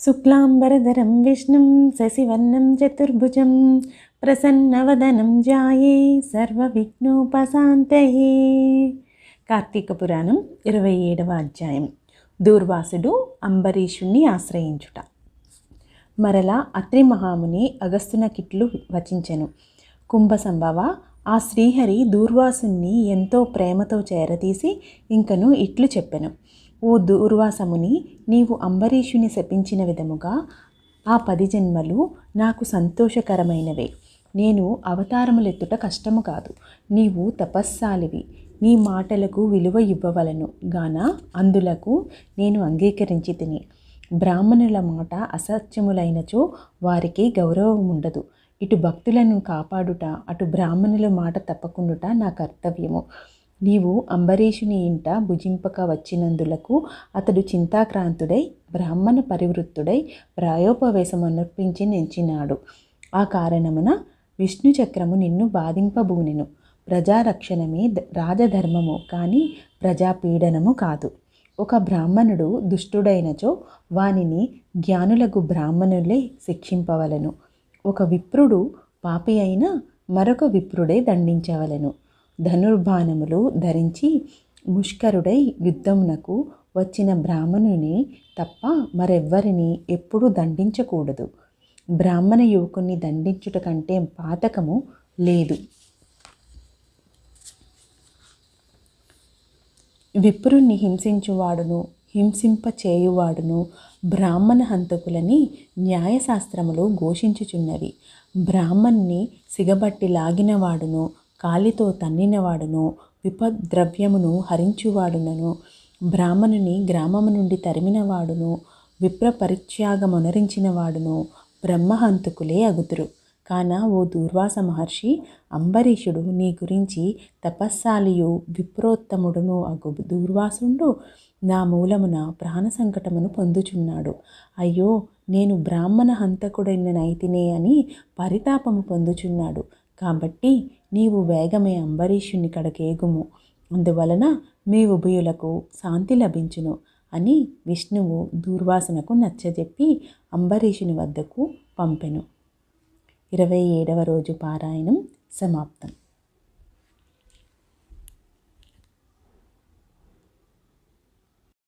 శుక్లాంబరధరం విష్ణుం శశివర్ణం చతుర్భుజం ప్రసన్నవదనం జాయే సర్వవిఘ్నోపశాంతయే. కార్తీక పురాణం ఇరవై ఏడవ అధ్యాయం. దూర్వాసుడు అంబరీషుణ్ణి ఆశ్రయించుట. మరలా అత్రి మహాముని అగస్తునకిట్లు వచించెను. కుంభ సంభవ ఆ శ్రీహరి దూర్వాసుని ఎంతో ప్రేమతో చేరతీసి ఇంకను ఇట్లు చెప్పెను. ఓ దూర్వాసముని నీవు అంబరీషుని శపించిన విధముగా ఆ పది జన్మలు నాకు సంతోషకరమైనవే. నేను అవతారములెత్తుట కష్టము కాదు. నీవు తపస్సాలివి. నీ మాటలకు విలువ ఇవ్వవలను గాన అందులకు నేను అంగీకరించి తిని. బ్రాహ్మణుల మాట అసత్యములైనచో వారికి గౌరవం ఉండదు ఇటు భక్తులను కాపాడుట అటు బ్రాహ్మణుల మాట తప్పకుండుట నా కర్తవ్యము. నీవు అంబరీషుని ఇంట భుజింపక వచ్చినందులకు అతడు చింతాక్రాంతుడై బ్రాహ్మణ పరివృత్తుడై ప్రాయోపవేశం అనర్పించి నెంచినాడు ఆ కారణమున విష్ణు చక్రము నిన్ను బాధింపబూనెను. ప్రజారక్షణమే ద- రాజధర్మము కానీ ప్రజాపీడనము కాదు. ఒక బ్రాహ్మణుడు దుష్టుడైనచో వానిని జ్ఞానులకు బ్రాహ్మణులే శిక్షింపవలను. ఒక విప్రుడు పాపి అయినా మరొక విప్రుడే దండించవలెను. ధనుర్బాణములు ధరించి ముష్కరుడై యుద్ధమునకు వచ్చిన బ్రాహ్మణుని తప్ప మరెవ్వరిని ఎప్పుడూ దండించకూడదు. బ్రాహ్మణ యువకుని దండించుట కంటే పాతకము లేదు. విప్రుణ్ణి హింసించువాడును హింసింప చేయువాడును బ్రాహ్మణ హంతకులని న్యాయశాస్త్రములు ఘోషించుచున్నవి. బ్రాహ్మణ్ణి సిగబట్టి లాగినవాడును కాలితో తన్నినవాడును విపద్రవ్యమును హరించువాడునను బ్రాహ్మణుని గ్రామము నుండి తరిమినవాడును విప్ర పరిత్యాగమునరించిన బ్రహ్మహంతకులే అగుతురు కాన ఓ దూర్వాస మహర్షి అంబరీషుడు నీ గురించి తపస్సాలియు విప్రోత్తముడును అగు దూర్వాసుండు నా మూలమున ప్రాణ సంకటమును పొందుచున్నాడు. అయ్యో నేను బ్రాహ్మణ హంతకుడైన నైతినే అని పరితాపము పొందుచున్నాడు. కాబట్టి నీవు వేగమే అంబరీషుని కడకేగుము. అందువలన మీ ఉభయులకు శాంతి లభించును అని విష్ణువు దూర్వాసనకు నచ్చజెప్పి అంబరీషుని వద్దకు పంపెను. ఇరవై ఏడవ రోజు పారాయణం సమాప్తం.